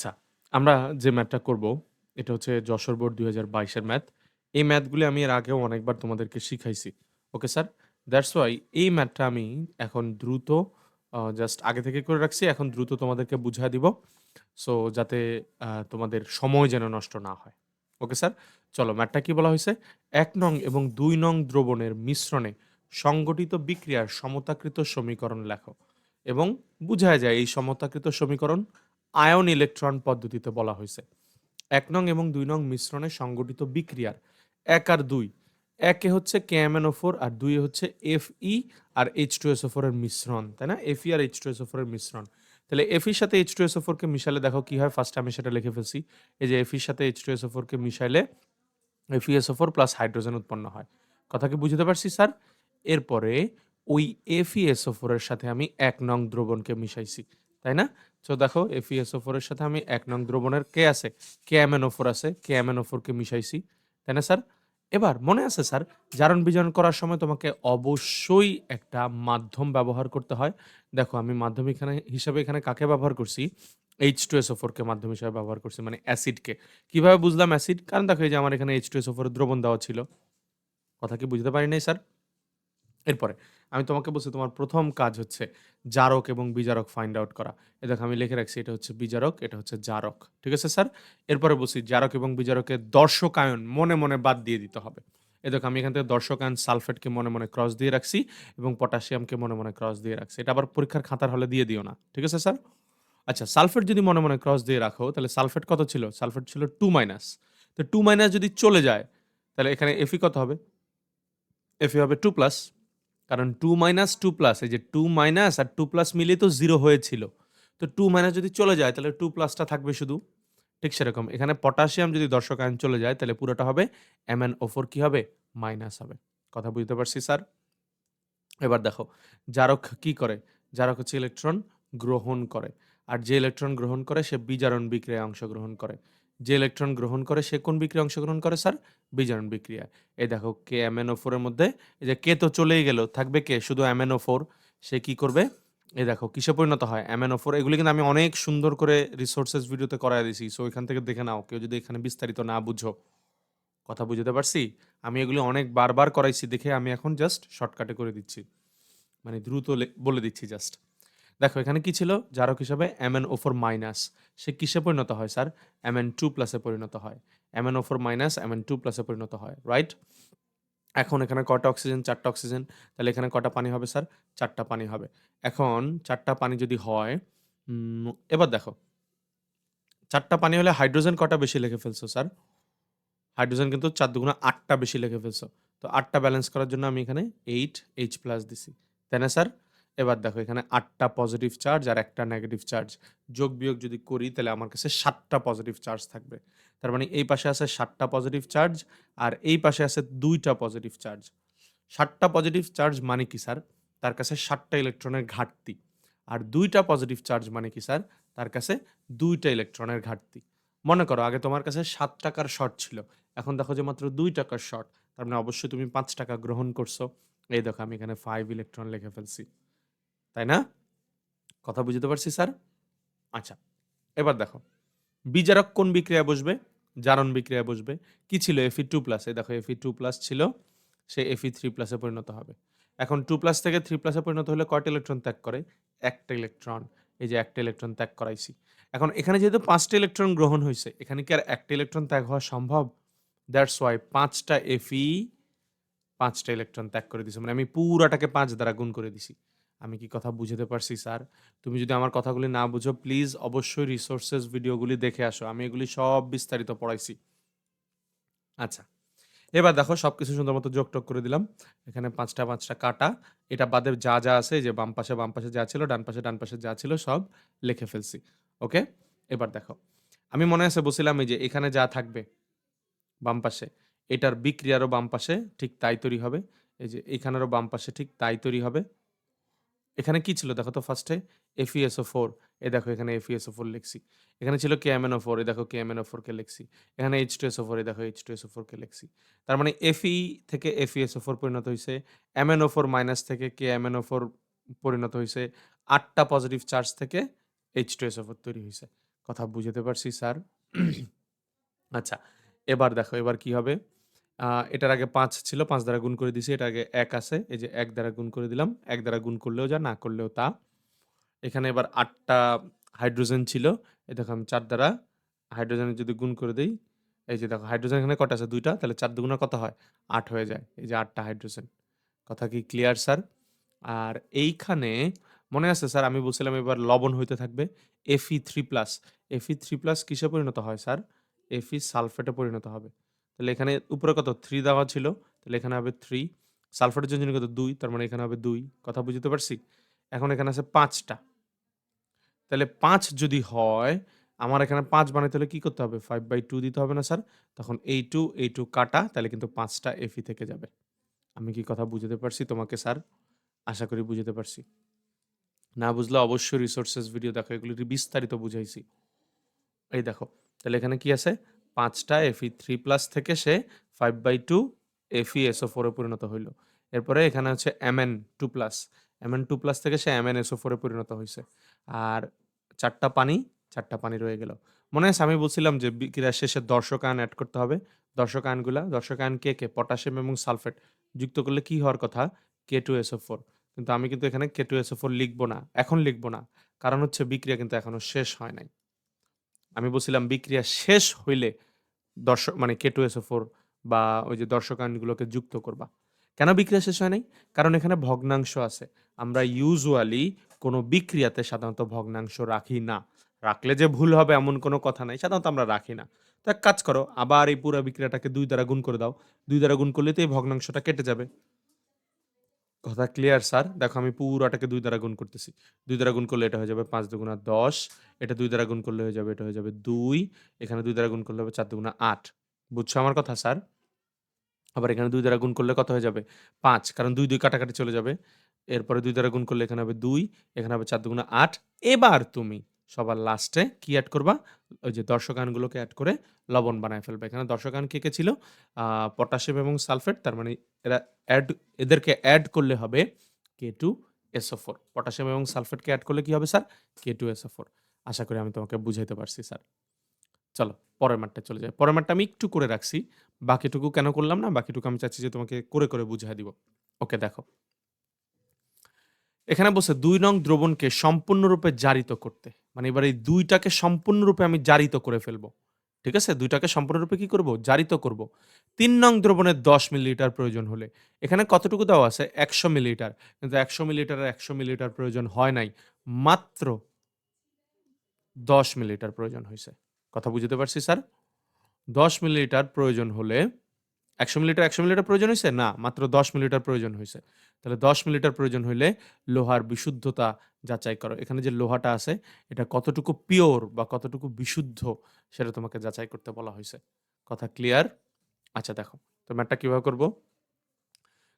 আচ্ছা, আমরা যে ম্যাথটা করব, এটা হচ্ছে যশোর বোর্ড দুই হাজার বাইশের ম্যাথ। এই ম্যাথগুলি আমি এর আগেও অনেকবার তোমাদেরকে শিখাইছি। Okay sir? দ্যাটস ওয়াই এই ম্যাথটা আমি এখন দ্রুত জাস্ট আগে থেকে করে রাখছি। এখন দ্রুত তোমাদেরকে বুঝায় দিব। সো যাতে তোমাদের সময় যেন নষ্ট না হয়। Okay sir? চলো ম্যাথটা কি বলা হয়েছে এক নং এবং দুই নং দ্রবণের মিশ্রণে সংগঠিত বিক্রিয়ার সমতাকৃত সমীকরণ লেখো। এবং বুঝায়া যায় এই সমতাকৃত সমীকরণ আয়ন ইলেকট্রন পদ্ধতিতে বলা হয়েছে এক নং এবং দুই নং মিশ্রণে সংগঠিত বিক্রিয়ার এক আর ২ ১ এ হচ্ছে KMnO4 আর দুই হচ্ছে ই আর H2SO4 এর মিশ্রণ, তাই না? এফ ই আর H2SO4 এর মিশ্রণ। তাহলে Fe র সাথে H2SO4 কে মিশালে দেখো কি হয়? ফার্স্টে আমি সেটা লিখে ফেলছি। এই যে Fe র সাথে H2SO4 কে মিশাইলে FeSO4 প্লাস হাইড্রোজেন উৎপন্ন হয়। কথা কি বুঝতে পারছি স্যার? এরপরে ওই FeSO4 এর সাথে আমি এক নং দ্রবণকে মিশাইছি। তাই না? সো দেখো FeSO4 এর সাথে আমি এক নং দ্রবণের কে আছে? KMnO4 আছে। KMnO4 কে মিশাইছি। তাই না, স্যার? এবার মনে আছে, স্যার জারণ-বিজারণ করার সময় তোমাকে অবশ্যই একটা মাধ্যম ব্যবহার করতে হয়। দেখো, আমি মাধ্যম এখানে, হিসাবে এখানে কাকে ব্যবহার করছি? H2SO4 কে মাধ্যম হিসাবে ব্যবহার করছি মানে অ্যাসিডকে। কীভাবে বুঝলাম অ্যাসিড? কারণ দেখো, এই যে আমার এখানে H2SO4 এর দ্রবণ দেওয়া ছিল। কথা কি বুঝতে পারি নাই, স্যার? এরপরে আমি তোমাকে বলছি তোমার প্রথম কাজ হচ্ছে জারক এবং বিজারক ফাইন্ড আউট করা। এই দেখো আমি লিখে রাখছি এটা হচ্ছে বিজারক, এটা হচ্ছে জারক। ঠিক আছে স্যার? এরপরে বলছি জারক এবং বিজারকের দর্শকায়ন মনে, মনে বাদ দিয়ে দিতে হবে। এই দেখো আমি এখান থেকে দর্শকায়ন সালফেটকে মনে, মনে ক্রস দিয়ে রাখছি এবং পটাশিয়ামকে মনে, মনে ক্রস দিয়ে রাখছি। এটা আবার পরীক্ষার খাতার হলে দিয়ে দিও না। ঠিক আছে স্যার? আচ্ছা সালফেট যদি মনে, মনে ক্রস দিয়ে রাখো তাহলে সালফেট কত ছিল? সালফেট ছিল টু মাইনাস তো টু মাইনাস যদি চলে যায় তাহলে এখানে Fe কত হবে? Fe হবে 2+ কারণ 2- 2+ এই যে টু মাইনাস আর টু প্লাস মিলিয়ে তো জিরো হয়েছিল। তো টু মাইনাস যদি চলে যায়, তাহলে টু প্লাসটা থাকবে শুধু। ঠিক সেরকম এখানে পটাশিয়াম যদি দর্শক দর্শকায়ন চলে যায়, তাহলে পুরোটা হবে এম এন ওফোর কী হবে? মাইনাস হবে। কথা বুঝতে পারছি, স্যার? এবার দেখো, জারক কি করে? জারক হচ্ছে ইলেকট্রন গ্রহণ করে। আর যে ইলেকট্রন গ্রহণ করে, সে বিজারণ বিক্রিয়ায় অংশগ্রহণ করে। যে ইলেকট্রন গ্রহণ করে, সে কোন বিক্রিয়া অংশগ্রহণ করে, স্যার? বিজারণ বিক্রিয়ায়। এই দেখো KMnO4 এর মধ্যে, এই যে কে তো চলেই গেল। থাকবে কে? শুধু MnO4 সে কি করবে? এই দেখো, কিসে পরিণত হয়? MnO4 এগুলি কিন্তু আমি অনেক সুন্দর করে রিসোর্সেস ভিডিওতে করায় দিছি। সো এখান থেকে দেখে নাও। কেউ যদি এখানে বিস্তারিত না বুঝো। কথা বুঝতে পারছি? আমি এগুলি অনেক বারবার করাইছি, দেখে আমি এখন জাস্ট শর্টকাটে করে দিচ্ছি। মানে দ্রুত বলে দিচ্ছি জাস্ট। দেখো, এখানে কি ছিল? জারক হিসাবে MnO4 মাইনাস। সে কিসে পরিণত হয়, স্যার? এম এন টু প্লাসে পরিণত হয়। MnO4 minus M N two প্লাসে পরিণত হয়। রাইট? এখন এখানে কটা অক্সিজেন? চারটা অক্সিজেন। তাহলে এখানে কটা পানি হবে, স্যার? চারটা পানি হবে। এখন চারটা পানি যদি হয় এবার দেখো চারটা পানি হলে হাইড্রোজেন কটা বেশি লিখে ফেলছো, স্যার? হাইড্রোজেন কিন্তু চার দুগুণা আটটা বেশি লিখে ফেলছো। তো আটটা ব্যালেন্স করার জন্য আমি এখানে এইট এইচ প্লাস দিছি। তাই না, স্যার? এবার দেখো, এখানে আটটা পজিটিভ চার্জ আর একটা নেগেটিভ চার্জ। যোগ-বিয়োগ যদি করি, তাহলে আমার কাছে সাতটা পজিটিভ চার্জ থাকবে। তার মানে এই পাশে আছে সাতটা পজিটিভ চার্জ আর এই পাশে আছে দুইটা পজিটিভ চার্জ। সাতটা পজিটিভ চার্জ মানে কি, স্যার? তার কাছে সাতটা ইলেকট্রনের ঘাটতি। আর দুইটা পজিটিভ চার্জ মানে কি, স্যার? তার কাছে দুইটা ইলেকট্রনের ঘাটতি। মনে করো, আগে তোমার কাছে সাত টাকার শর্ট ছিল। এখন দেখো যে মাত্র দুই টাকার শর্ট। তার মানে অবশ্যই তুমি পাঁচ টাকা গ্রহণ করছ। এই দেখো, আমি এখানে ফাইভ ইলেকট্রন লিখে ফেলছি। তাই না? কথা বুঝতে পারছি, স্যার? আচ্ছা। এবার দেখো বিজারক কোন বিক্রিয়ায় বসবে? জারণ বিক্রিয়া বসবে। কি ছিল? Fe2+ এই দেখো এফি টু প্লাস ছিল। সে এফি থ্রি প্লাসে পরিণত হবে। এখন টু প্লাস থেকে থ্রি প্লাসে পরিণত হলে কয়টা ইলেকট্রন ত্যাগ করে? একটা ইলেকট্রন। এই যে একটা ইলেকট্রন ত্যাগ করাইছি। এখন এখানে যেহেতু ৫ টা ইলেকট্রন গ্রহণ হয়েছে, এখানে কি আর একটা ইলেকট্রন ত্যাগ হওয়া সম্ভব? দ্যাটস ওয়াই ৫ টা Fe ৫ ইলেকট্রন ত্যাগ করে দিছে। মানে আমি পুরাটাকে পাঁচ দ্বারা গুণ করে দিছি। আমি কি কথা বুঝাতে পারছি স্যার? তুমি যদি আমার কথাগুলি না বুঝো প্লিজ অবশ্যই রিসোর্সেস ভিডিওগুলি দেখে আসো। আমি এগুলি সব বিস্তারিত পড়াইছি। আচ্ছা। এবার দেখো সব কিছু সুন্দর মতো যোগ-টোগ করে দিলাম। এখানে পাঁচটা পাঁচটা কাটা। এটা বাদে যা, যা আছে যে বাম পাশে, বাম পাশে যা ছিল, ডান পাশে, ডান পাশে যা ছিল সব লিখে ফেলছি। ওকে? এবার দেখো। আমি মনে আছে বলছিলাম এই যে এখানে যা থাকবে বাম পাশে, এটার বিক্রিয়ারও বাম পাশে ঠিক তাই তৈরি হবে। এই যে এখানেরও বাম পাশে ঠিক তাই তৈরি হবে। এখানে কি ছিল দেখো তো ফার্স্টে? এফিএসও ফোর এ দেখো এখানে FeSO4 লিখছি। এখানে ছিল KMnO4 এ দেখো KMnO4 কে লিখছি। এখানে H2SO4 এ দেখো H2SO4 কে লিখছি। তার মানে Fe থেকে FeSO4 পরিণত হইছে। MnO4 মাইনাস থেকে KMnO4 পরিণত হয়েছে আটটা পজিটিভ চার্জ থেকে H2SO4 তৈরি হয়েছে কথা বুঝাতে পারছি স্যার? আচ্ছা, এবার দেখো এবার কি হবে? এটার আগে ৫ ছিল, ৫ দ্বারা গুণ করে দিছি। এটার আগে ১ আছে। এই যে ১ দ্বারা গুণ করে দিলাম। ১ দ্বারা গুণ করলেও যা, না করলেও তা। এখানে এবার ৮ টা হাইড্রোজেন ছিল। এই দেখো আমি ৪ দ্বারা হাইড্রোজেনের যদি গুণ করে দেই, এই যে দেখো হাইড্রোজেন এখানে কয়টা আছে? ২ টা। তাহলে ৪ দুগুণা কত হয়? ৮ হয়ে যায়। এই যে ৮ টা হাইড্রোজেন। কথা কি ক্লিয়ার স্যার? আর এইখানে মনে আছে স্যার আমি বলছিলাম এবার লবণ হইতে থাকবে Fe3+ Fe3+ কিসে পরিণত হয় স্যার? Fe সালফেটে পরিণত হবে। তাহলে এখানে উপরে কত? থ্রি দেওয়া ছিল। তাহলে এখানে হবে 3 সালফেটের যোজনী কত? দুই তার মানে এখানে হবে দুই কথা বুঝতে পারছি? এখন এখানে আছে পাঁচটা তাহলে পাঁচ যদি হয়, আমার এখানে পাঁচ বানাইতে হলে কী করতে হবে? 5/2 দিতে হবে না স্যার? তখন এই টু এই টু কাটা তাহলে কিন্তু ৫ টা Fe থেকে যাবে। আমি কি কথা বুঝাতে পারছি তোমাকে স্যার? আশা করি বুঝাতে পারছি। না বুঝলে অবশ্যই রিসোর্সেস ভিডিও দেখো এগুলি বিস্তারিত বুঝাইছি। এই দেখো, তাহলে এখানে কি আছে? ৫ টা Fe3+ থেকে সে 5/2 FeSO4 ফোরে পরিণত হইল। এরপরে এখানে হচ্ছে Mn2+ Mn2+ থেকে সে MnSO4 ফোরে পরিণত হয়েছে আর চারটা পানি, চারটা পানি রয়ে গেল। মনে আছে আমি বলছিলাম যে বিক্রিয়ার শেষে দর্শক আয়ন এড করতে হবে। দর্শক আয়নগুলা, দর্শক আয়ন কে, কে? পটাশিয়াম এবং সালফেট যুক্ত করলে কি হওয়ার কথা? K2SO4 কিন্তু আমি কিন্তু এখানে K2SO4 লিখব না। এখন লিখব না। কারণ হচ্ছে বিক্রিয়া কিন্তু এখনও শেষ হয় নাই। আমি বলছিলাম বিক্রিয়া শেষ হইলে দর্শক মানে K2SO4 বা ওই যে দর্শক আয়নগুলোকে যুক্ত করবা। কেন বিক্রিয়া শেষ হয় নাই? কারণ এখানে ভগ্নাংশ আছে। আমরা ইউজুয়ালি কোনো বিক্রিয়াতে সাধারণত ভগ্নাংশ রাখি না। রাখলে যে ভুল হবে এমন কোনো কথা নাই। সাধারণত আমরা রাখি না। তো এক কাজ করো, আবার এই পুরো বিক্রিয়াটাকে দুই দ্বারা গুণ করে দাও। দুই দ্বারা গুণ করলে তো এই ভগ্নাংশটা কেটে যাবে। কথা ক্লিয়ার স্যার? দেখো আমি পুরাটাকে ২ দ্বারা গুণ করতেছি। দুই দ্বারা গুণ করলে এটা হয়ে যাবে পাঁচ দুগুণা ১০ এটা দুই দ্বারা গুণ করলে হয়ে যাবে এটা হয়ে যাবে দুই এখানে দুই দ্বারা গুণ করলে হবে চার দুগুণা আট বুঝছ আমার কথা স্যার? আবার এখানে দুই দ্বারা গুণ করলে কত হয়ে যাবে? পাঁচ কারণ ২, ২ কাটাকাটি চলে যাবে। এরপরে দুই দ্বারা গুণ করলে এখানে হবে দুই এখানে হবে চার দুগুণা আট এবার তুমি সবার লাস্টে কি অ্যাড করবা? ওই যে দর্শক আয়নগুলোকে এড করে লবণ বানায় ফেলবে। এখানে দর্শক আয়ন কে, কে ছিল? পটাশিয়াম এবং সালফেট তার মানে এরা অ্যাড এদেরকে অ্যাড করলে হবে K2SO4 পটাশিয়াম এবং সালফেটকে অ্যাড করলে কি হবে স্যার? K2SO4 আশা করি আমি তোমাকে বুঝাইতে পারছি স্যার। চলো পরের মাঠটায় চলে যায় পরের মাঠটা আমি একটু করে রাখছি। বাকিটুকু কেন করলাম না? বাকিটুকু আমি চাচ্ছি যে তোমাকে করে, করে বুঝায় দিব। ওকে দেখো। এখানে বসে দুই নং দ্রবণকে সম্পূর্ণরূপে জারিত করতে। মানে এবার এই দুইটাকে সম্পূর্ণরূপে আমি জারিত করে ফেলব। ঠিক আছে? দুইটাকে সম্পূর্ণরূপে কি করব? জারিত করব। তিন নং দ্রবণের ১০ মিলিলিটার প্রয়োজন হলে। এখানে কতটুকু দেওয়া আছে? ১০০ মিলিলিটার। কিন্তু ১০০ মিলিলিটারের ১০০ মিলিলিটার প্রয়োজন হয় নাই। মাত্র ১০ মিলিলিটার প্রয়োজন হয়েছে কথা বুঝতে পারছি, স্যার? ১০ মিলিলিটার প্রয়োজন হলে ১০০ মিলিলিটার ১০০ মিলিলিটার প্রয়োজন হয়েছে না, মাত্র দশ মিলিটার প্রয়োজন হয়েছে তাহলে দশ মিলিটার প্রয়োজন হইলে লোহার বিশুদ্ধতা যাচাই করো। এখানে যে লোহাটা আছে এটা কতটুকু পিওর বা কতটুকু বিশুদ্ধ সেটা তোমাকে যাচাই করতে বলা হয়েছে কথা ক্লিয়ার? আচ্ছা দেখো। তো ম্যাটটা কীভাবে করব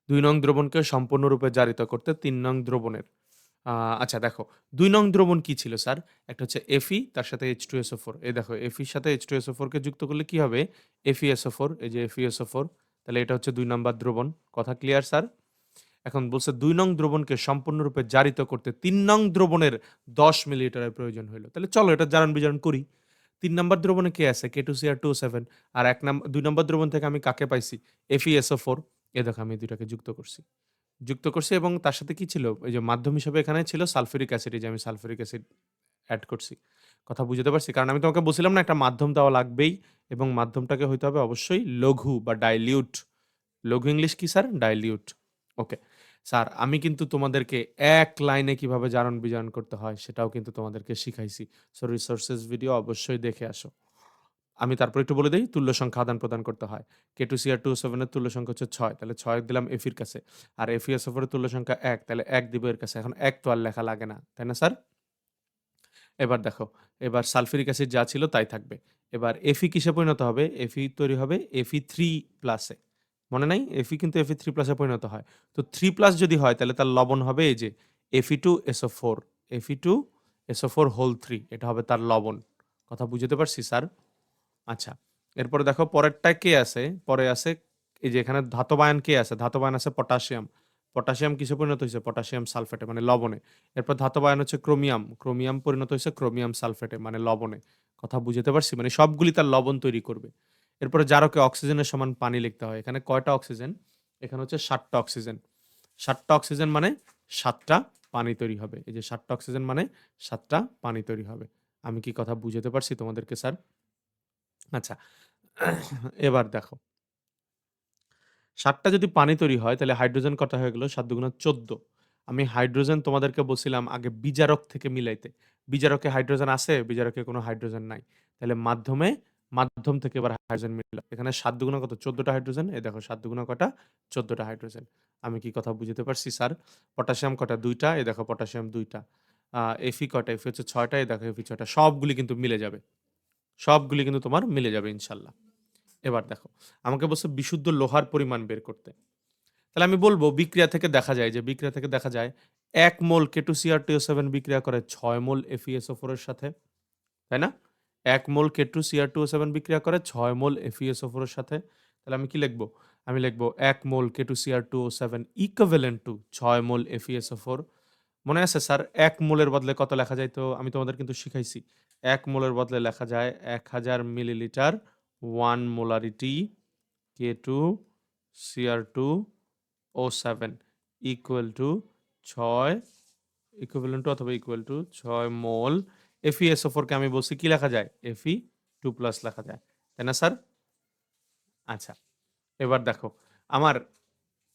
দুই নং দ্রবণকে সম্পূর্ণরূপে জারিত করতে তিন নং দ্রবণের আচ্ছা দেখো ২ নং দ্রবণ কি ছিল, স্যার? একটা হচ্ছে Fe, তার সাথে H2SO4 এই দেখো, Fe র সাথে H2SO4 কে যুক্ত করলে কি হবে? FeSO4 এই যে FeSO4 তাহলে এটা হচ্ছে ২ নাম্বার দ্রবণ। কথা ক্লিয়ার স্যার? এখন বলছে ২ নং দ্রবণকে সম্পূর্ণরূপে জারিত করতে ৩ নং দ্রবণের ১০ মিলিলিটারের প্রয়োজন হইল। তাহলে চলো এটা জারণ-বিজারণ করি। তিন নম্বর দ্রবণে কে আছে? K2Cr2O7 আর ১ নাম ২ নাম্বার দ্রবণ থেকে আমি কাকে পাইছি? এফিএসও ফোর এ দেখো, আমি ২ টাকে যুক্ত করছি। যুক্ত করছি এবং তার সাথে কি ছিল? ওই যে মাধ্যম হিসেবে এখানে ছিল সালফিউরিক অ্যাসিড যে আমি সালফিউরিক অ্যাসিড অ্যাড করছি। কথা বুঝতে পারছি? কারণ আমি তোমাকে বলছিলাম না, একটা মাধ্যম দেওয়া লাগবেই এবং মাধ্যমটাকে হইতে হবে অবশ্যই লঘু বা ডাইলিউট। লঘু ইংলিশ কি স্যার? ডাইলিউট। ওকে। স্যার, আমি কিন্তু তোমাদেরকে এক লাইনে কীভাবে জারণ-বিজারণ করতে হয় সেটাও কিন্তু তোমাদেরকে শিখাইছি। সো রিসোর্সেস ভিডিও অবশ্যই দেখে আসো। আমি তারপর একটু বলে দিই তুল্য সংখ্যা আদান-প্রদান করতে হয়। কে টু সিআর টু সেভেনের তুল্য সংখ্যা হচ্ছে ছয় তাহলে ৬ দিলাম এফির কাছে। আর FeSO4 এর তুল্য সংখ্যা এক তাহলে এক দিব এর কাছে। এখন এক তো আর লেখা লাগে না। তাই না স্যার? এবার দেখো, এবার সালফিউরিক অ্যাসিড যা ছিল তাই থাকবে। এবার Fe কিসে পরিণত হবে? Fe তৈরি হবে এফি থ্রি প্লাসে মনে নাই? এফি কিন্তু এফি থ্রি প্লাসে পরিণত হয়। তো থ্রি প্লাস যদি হয় তাহলে তার লবণ হবে এই যে Fe2SO4 Fe2SO4 হোল থ্রি এটা হবে তার লবণ। কথা বুঝতে পারছি স্যার? আচ্ছা। এরপরে দেখো পরেরটায় কে আছে? পরে আছে এই যে এখানে ধাতব আয়ন কে আছে? ধাতব আয়ন আছে পটাশিয়াম। পটাশিয়াম কিসে পরিণত হয়েছে পটাশিয়াম সালফেটে মানে লবণে। এরপর ধাতব আয়ন হচ্ছে ক্রোমিয়াম। ক্রোমিয়াম পরিণত হয়েছে ক্রোমিয়াম সালফেটে মানে লবণে। কথা বুঝতে পারছি? মানে সবগুলি তার লবণ তৈরি করবে। এরপরে জারকে অক্সিজেনের সমান পানি লিখতে হয়। এখানে কয়টা অক্সিজেন? এখানে হচ্ছে ৭ টা অক্সিজেন। ৭ টা অক্সিজেন মানে সাতটা পানি তৈরি হবে। এই যে ৭ টা অক্সিজেন মানে সাতটা পানি তৈরি হবে। আমি কি কথা বুঝাতে পারছি তোমাদেরকে, স্যার? আচ্ছা। এবার দেখো। ৭ টা যদি পানি তৈরি হয় তাহলে হাইড্রোজেন কটা হয়ে গেল? ৭ দুগুণা ১৪। আমি হাইড্রোজেন তোমাদেরকে বলছিলাম আগে বিজারক থেকে মিলাইতে। বিজারকে হাইড্রোজেন আছে? বিজারকে কোনো হাইড্রোজেন নাই। তাহলে মাধ্যমে, মাধ্যম থেকে এবার হাইড্রোজেন মিলাও। এখানে ৭ দুগুণা কত? ১৪ টা হাইড্রোজেন। এই দেখো ৭ দুগুণা কটা? ১৪ টা হাইড্রোজেন। আমি কি কথা বুঝতে পারছি স্যার? পটাশিয়াম কটা? দুইটা এ দেখো পটাশিয়াম ২ টা। আ Fe কয়টা? হচ্ছে ছয়টা এ দেখো এফি ছয়টা সবগুলি কিন্তু মিলে যাবে। সবগুলি কিন্তু তোমার মিলে যাবে ইনশাল্লাহ এবার দেখো। আমাকে বলছে বিশুদ্ধ লোহার পরিমাণ বের করতে। তাহলে আমি বলব বিক্রিয়া থেকে দেখা যায় যে, বিক্রিয়া থেকে দেখা যায় এক মোল K2Cr2O7 বিক্রিয়া করে ছয় মোল FeSO4 এর সাথে। তাই না? এক মোল K2Cr2O7 বিক্রিয়া করে ছয় মোল FeSO4 এর সাথে। তাহলে আমি কি লিখব আমি লিখব এক mole K2Cr2O7 equivalent to seven equivalent to ছয় মোল এফিএসও ফোর মনে আছে, স্যার এক মোলের বদলে কত লেখা যায় তো আমি তোমাদের কিন্তু শিখাইছি। ১ মোলের বদলে লেখা যায় ১০০০ millilitre one molarity K2Cr2O7 equal to ৬ equivalent to অথবা ইকুয়াল টু ছয় মোল FeSO4 কে আমি বলছি, কি লেখা যায়? এফি টু প্লাস লেখা যায়। তাই না, স্যার? আচ্ছা। এবার দেখো, আমার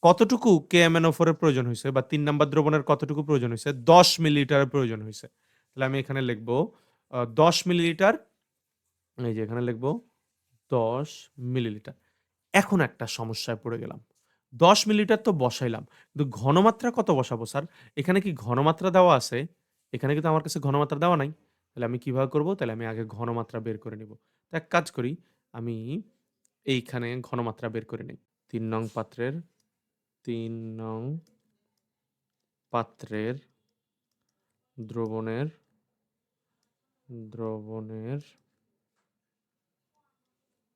কতটুকু কে KMnO4 এর প্রয়োজন হয়েছে বা তিন নাম্বার দ্রবণের কতটুকু প্রয়োজন হয়েছে দশ মিলিলিটারের প্রয়োজন হয়েছে তাহলে আমি এখানে লিখব ১০ মিলিলিটার এই যে এখানে লিখব ১০ মিলিলিটার। এখন একটা সমস্যায় পড়ে গেলাম। ১০ মিলিলিটার তো বসাইলাম। কিন্তু ঘনমাত্রা কত বসাবো স্যার? এখানে কি ঘনমাত্রা দেওয়া আছে? এখানে কিন্তু আমার কাছে ঘনমাত্রা দেওয়া নাই। তাহলে আমি কীভাবে করব? তাহলে আমি আগে ঘনমাত্রা বের করে নিব। তো এক কাজ করি, আমি এইখানে ঘনমাত্রা বের করে নিই তিন নং পাত্রের তিন নং পাত্রের দ্রবণের দ্রবণের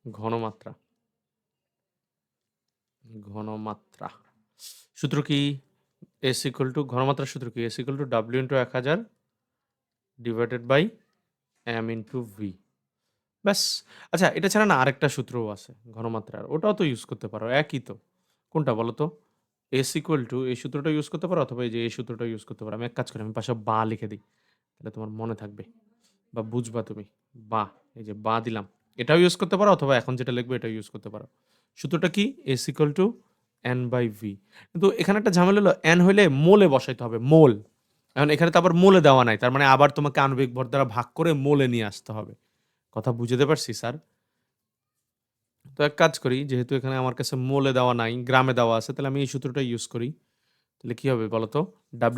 ঘনমাত্রা। ঘনমাত্রা। সূত্র কি? S ইকুয়াল টু ঘনমাত্রার সূত্র কি? S equal to W into ১০০০ divided by M into V ব্যাস। আচ্ছা এটা ছাড়া না আরেকটা সূত্রও আছে, ঘনমাত্রার। ওটাও তো ইউজ করতে পারো। একই তো। কোনটা বলো তো? S ইকুয়াল টু এই সূত্রটা ইউজ করতে পারো, অথবা এই যে এই সূত্রটা ইউজ করতে পারো। আমি এক কাজ করি, আমি পাশে বা লিখে দিই, তাহলে তোমার মনে থাকবে। বা বুঝবা তুমি। বা এই যে বা দিলাম। এটাও ইউজ করতে পারো অথবা এখন যেটা লিখবে এটাও ইউজ করতে পারো। সূত্রটা কি? S equal to N by V কিন্তু এখানে একটা ঝামেলা হলো এন হইলে মোলে বসাইতে হবে। মোল। এখন এখানে তো আবার মোলে দেওয়া নাই। তার মানে আবার তোমাকে আণবিক ভর দ্বারা ভাগ করে মোলে নিয়ে আসতে হবে। কথা বুঝাতে পারছি স্যার? তো এক কাজ করি যেহেতু এখানে আমার কাছে মোলে দেওয়া নাই, গ্রামে দেওয়া আছে তাহলে আমি এই সূত্রটা ইউজ করি। তাহলে কী হবে বলো তো?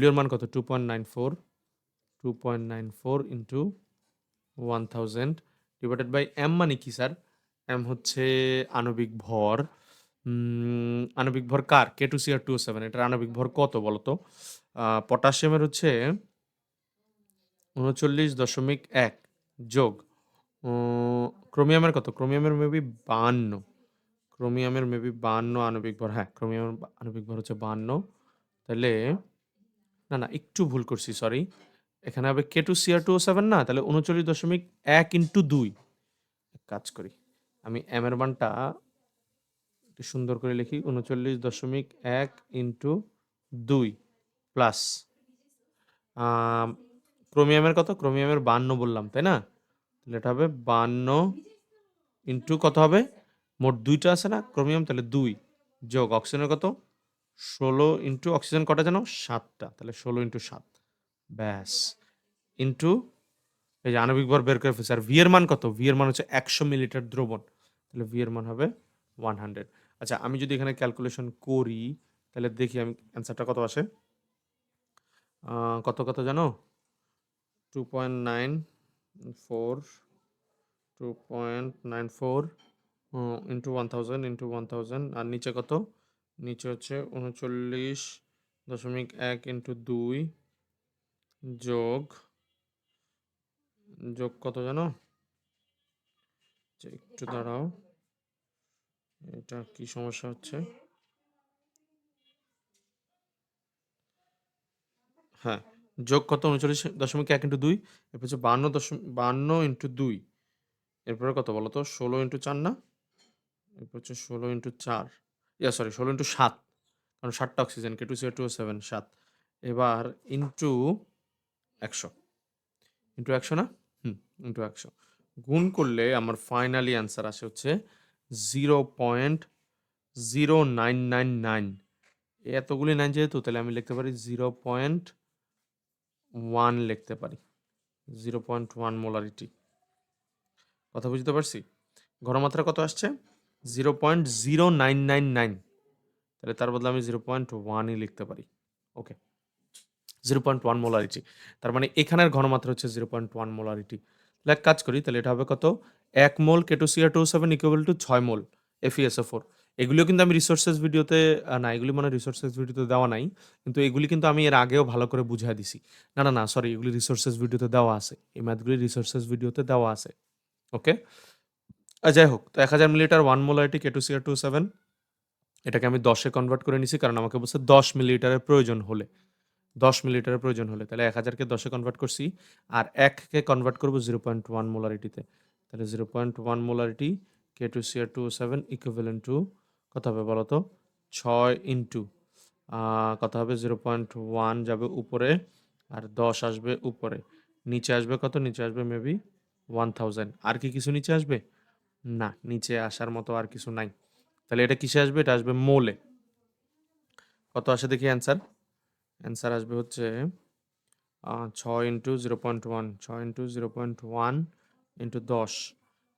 এর মান কত? 2.94 2.94 ইনটু 1000 ডিভাইডেড বাই এম মানে কি স্যার? এম হচ্ছে আণবিক ভর। আণবিক ভর কার? K2Cr2O7 এটার আণবিক ভর কত বলো তো? আ পটাশিয়ামের হচ্ছে ৩৯.১ যোগ উ ক্রোমিয়ামের কত? ক্রোমিয়ামের মেবি ৫২ ক্রোমিয়ামের মেবি ৫২ আণবিক ভর। হ্যাঁ, ক্রোমিয়ামের আণবিক ভর হচ্ছে ৫২ তাহলে না, না একটু ভুল করছি সরি। এখানে হবে K2Cr2O7 না? তাহলে ৩৯.১ ইনটু ২ এক কাজ করি। আমি M এর মানটা একটু সুন্দর করে লিখি উনচল্লিশ দশমিক এক ইন্টু দুই প্লাস ক্রোমিয়ামের কত? ক্রোমিয়ামের ৫২ বললাম, তাই না? তাহলে এটা হবে বান্ন ইন্টু কত হবে? মোট দুইটা আছে না ক্রোমিয়াম তাহলে দুই যোগ অক্সিজেনের কত? ষোলো ইন্টু অক্সিজেন কটা যেন? সাতটা তাহলে ১৬ ইনটু ৭ ব্যাস। ইন্টু এই যে আণবিক ভর বের করে ফেলছি। আর V এর মান কত? V এর মান হচ্ছে একশো মিলিটার দ্রবণ। তাহলে V এর মান হবে 100 আচ্ছা আমি যদি এখানে ক্যালকুলেশন করি তাহলে দেখি আমি অ্যান্সারটা কত আসে? কত, কত জানো? 2.94 2.94 উ ইনটু 1000 ইনটু 1000 আর নিচে কত? নিচে হচ্ছে ৩৯.১ ইনটু ২ যোগ যোগ কত জানো? আচ্ছা একটু দাঁড়াও। এটা কি সমস্যা হচ্ছে? হ্যাঁ যোগ কত উনচল্লিশ দশমিক এক ইন্টু দুই, এরপর হচ্ছে বান্ন দশমিক বান্ন ইন্টু দুই, এরপরে কত বলো তো ষোলো ইন্টু চার না এরপর হচ্ছে ষোলো ইন্টু চার, ইয়া সরি ষোলো ইন্টু সাত, কারণ সাতটা oxygen K two C two seven সাত এবার ইন্টু একশো। ইন্টু একশো না? হুম ইন্টু একশো। গুণ করলে আমার ফাইনালি অ্যান্সার আসে হচ্ছে zero point zero nine nine nine এতগুলি নাইন যেহেতু, তাহলে আমি লিখতে পারি জিরো পয়েন্ট ওয়ান লিখতে পারি। জিরো পয়েন্ট ওয়ান মোলারিটি কথা বুঝতে পারছি? ঘনমাত্রা কত আসছে? Zero point zero nine nine nine তাহলে তার বদলে আমি জিরো পয়েন্ট ওয়ানই লিখতে পারি। Okay zero point one molarity. তার মানে এখানের ঘনমাত্রা হচ্ছে জিরো পয়েন্ট ওয়ান মোলারিটি। এক কাজ করি, তাহলে এটা হবে কত? এক মোল কেটোসিয়া টু সেভেন ইকুয়াল টু ছয় মোল এফিএসও ফোর এগুলিও কিন্তু আমি রিসোর্সেস ভিডিওতে না, এগুলি মানে রিসোর্সেস ভিডিওতে দেওয়া নাই, কিন্তু এগুলি কিন্তু আমি এর আগেও ভালো করে বুঝাই দিছি। না না না সরি এগুলি রিসোর্সেস ভিডিওতে দেওয়া আছে। এই ম্যাথগুলি রিসোর্সেস ভিডিওতে দেওয়া আছে। ওকে? যাই হোক, তো এক হাজার মিলিলিটার ওয়ান মোলারিটি কেটোসিয়া টু সেভেন এটাকে আমি দশে কনভার্ট করে নিছি, কারণ আমাকে বলছে দশ মিলিলিটারের প্রয়োজন হলে। দশ মিলিলিটারের প্রয়োজন হলে। তাহলে এক হাজারকে দশে কনভার্ট করছি আর এককে কনভার্ট করব জিরো পয়েন্ট ওয়ান মোলারিটিতে তাহলে zero point one molarity K two Cr two seven equivalent to কত হবে বলো তো ছয় ইন্টু কত হবে? জিরো পয়েন্ট ওয়ান যাবে উপরে আর দশ আসবে উপরে। নিচে আসবে কত? নিচে আসবে মেবি ওয়ান থাউজেন্ড আর কি কিছু নিচে আসবে? না, নিচে আসার মতো আর কিছু নাই। তাহলে এটা কিসে আসবে? এটা আসবে মোলে। কত আসে দেখি অ্যান্সার অ্যান্সার আসবে হচ্ছে ছয় ইন্টু জিরো পয়েন্ট ওয়ান ছয় into zero point one into দশ।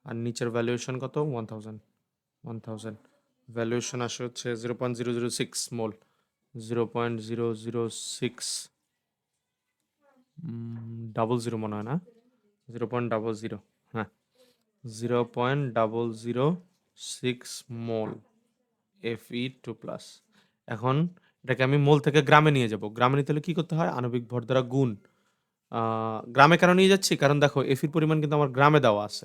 আর নিচের ভ্যালুয়েশন কত? One thousand one thousand valuation আসে হচ্ছে zero point zero zero six mole zero point zero zero six double zero মনে হয় না? জিরো পয়েন্ট ডাবল জিরো হ্যাঁ। Zero point double zero six mole F E two plus এখন এটাকে আমি মোল থেকে গ্রামে নিয়ে যাব। গ্রামে নিতে হলে কী করতে হয়? আণবিক ভর দ্বারা গুণ। গ্রামে কেন নিয়ে যাচ্ছি? কারণ দেখো এফির পরিমাণ কিন্তু আমার গ্রামে দেওয়া আছে।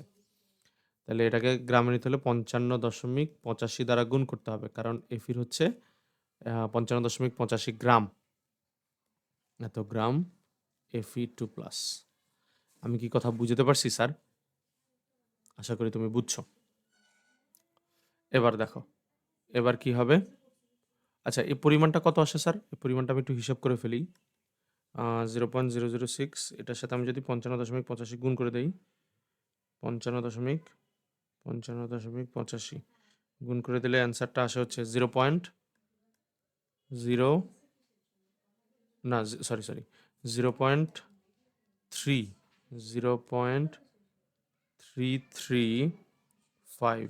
তাহলে এটাকে গ্রামে নিতে হলে পঞ্চান্ন দশমিক পঁচাশি দ্বারা গুণ করতে হবে। কারণ এফির হচ্ছে পঞ্চান্ন দশমিক পঁচাশি গ্রাম। এত গ্রাম এফি টু প্লাস আমি কি কথা বুঝতে পারছি, স্যার? আশা করি তুমি বুঝছ। এবার দেখো, এবার কি হবে? আচ্ছা এই পরিমাণটা কত আসে স্যার? এই পরিমাণটা আমি একটু হিসাব করে ফেলি। Zero point zero zero six এটার সাথে আমি যদি পঞ্চান্ন দশমিক পঁচাশি গুণ করে দিই, পঞ্চান্ন দশমিক পঞ্চান্ন দশমিক পঁচাশি গুণ করে দিলে অ্যান্সারটা আসে হচ্ছে জিরো পয়েন্ট জিরো না sorry sorry zero point three zero point three three five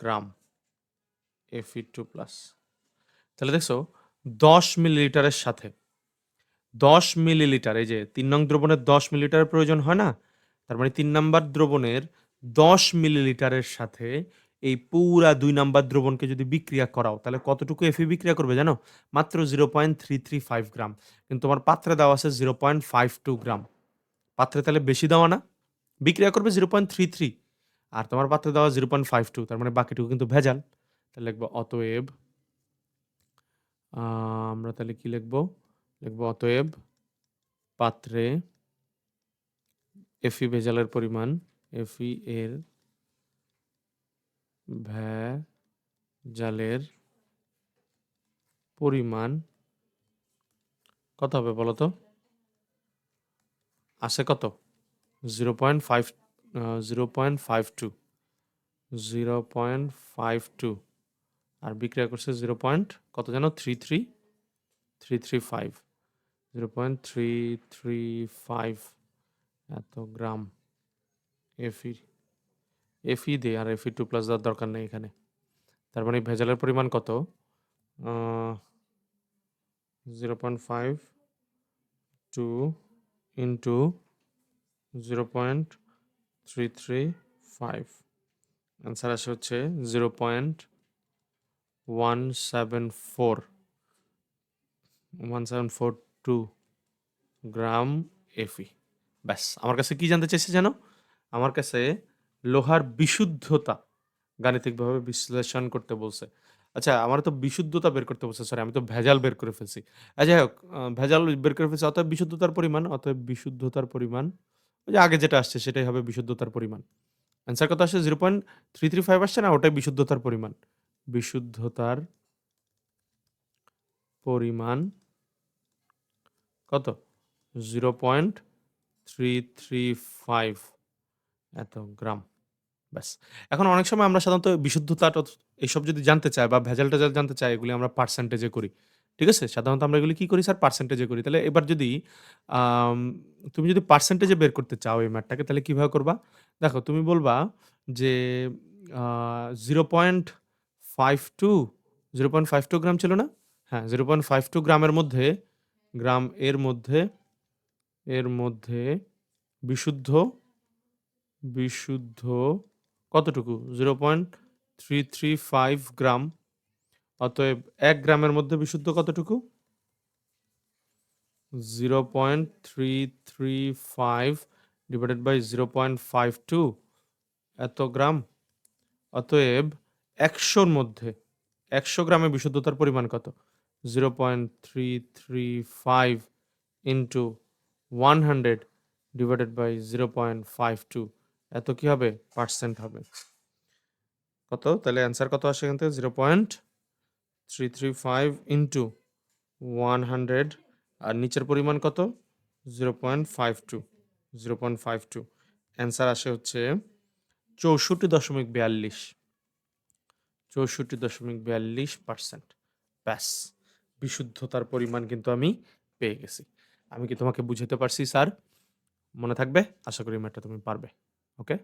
gram Fe two plus তাহলে দেখছ, দশ মিলিলিটারের সাথে, দশ মিলিলিটার এই যে তিন নং দ্রবণের দশ মিলিলিটারের প্রয়োজন হয় না? তার মানে তিন নাম্বার দ্রবণের দশ মিলিলিটারের সাথে এই পুরা দুই নাম্বার দ্রবণকে যদি বিক্রিয়া করাও, তাহলে কতটুকু এফি বিক্রিয়া করবে জানো? মাত্র zero point three three five gram. কিন্তু তোমার পাত্রে দেওয়া আছে zero point five two gram. পাত্রে তাহলে বেশি দেওয়া না, বিক্রিয়া করবে জিরো পয়েন্ট থ্রি থ্রি আর তোমার পাত্রে দেওয়া জিরো পয়েন্ট ফাইভ টু তার মানে বাকিটুকু কিন্তু ভেজাল। তাহলে লিখব অতএব আমরা তাহলে কি লিখব? লিখব অতএব পাত্রে এফি ভেজালের পরিমাণ এফি এর ভেজালের পরিমাণ কত হবে বলো তো? আসে কত? Zero point five zero point five two, zero point five two. আর বিক্রিয়া করছে জিরো পয়েন্ট কত যেন three three three three five. Zero point three three five এত গ্রাম এফি এফি দে আর এফি টু প্লাস দেওয়ার দরকার নেই এখানে। তার মানে ভেজালের পরিমাণ কত? Zero point five two into zero point three three five. Answer আসে হচ্ছে zero point one seven four one seven four two gram Fe ব্যাস আমার কাছে কি জানতে চাইছে জানো আমার কাছে লোহার বিশুদ্ধতা গাণিতিকভাবে বিশ্লেষণ করতে বলছে আচ্ছা আমার তো বিশুদ্ধতা বের করতে বলছে। সরি আমি তো ভেজাল বের করে ফেলছি। আ যাই হোক ভেজাল বের করে ফেলছি। অতএব বিশুদ্ধতার পরিমাণ, অতএব বিশুদ্ধতার পরিমাণ ওই যে আগে যেটা আসছে সেটাই হবে বিশুদ্ধতার পরিমাণ। অ্যান্সার কত আসছে 0.335 আসছে না? ওটাই বিশুদ্ধতার পরিমাণ। বিশুদ্ধতার পরিমাণ কত? 0.335 এত গ্রাম। ব্যাস। এখন অনেক সময় আমরা সাধারণত বিশুদ্ধতাটা এসব যদি জানতে চাই বা ভেজাল-টেজাল জানতে চাই, এগুলি আমরা পার্সেন্টেজে করি। ঠিক আছে? সাধারণত আমরা এগুলি কী করি স্যার? পার্সেন্টেজে করি। তাহলে এবার যদি তুমি যদি পার্সেন্টেজে বের করতে চাও এই ম্যাটটাকে, তাহলে কীভাবে করবা? দেখো, তুমি বলবা যে আ 0.52 0.52 গ্রাম ছিল না? হ্যাঁ, 0.52 গ্রামের মধ্যে গ্রাম এর মধ্যে এর মধ্যে বিশুদ্ধ বিশুদ্ধ কতটুকু? 0.335 গ্রাম। অতএব ১ গ্রামের মধ্যে বিশুদ্ধ কতটুকু? 0.335 ডিভাইডেড বাই 0.52 এত গ্রাম। অতএব ১০০ র মধ্যে ১০০ গ্রামে বিশুদ্ধতার পরিমাণ কত? 0.335 ইন্টু 100 ডিভাইডেড বাই 0.52 এত কি হবে? পার্সেন্ট হবে। কত? তাহলে অ্যান্সার কত আসে এখান থেকে? 0.335 ইন্টু 100 আর নিচের পরিমাণ কত? 0.52 0.52 অ্যান্সার আসে হচ্ছে 64.42 64.42% ব্যাস। বিশুদ্ধতার পরিমাণ কিন্তু আমি পেয়ে গেছি। আমি কি তোমাকে বুঝাতে পারছি, স্যার? মনে থাকবে? আশা করি ম্যাটটা তুমি পারবে। ওকে?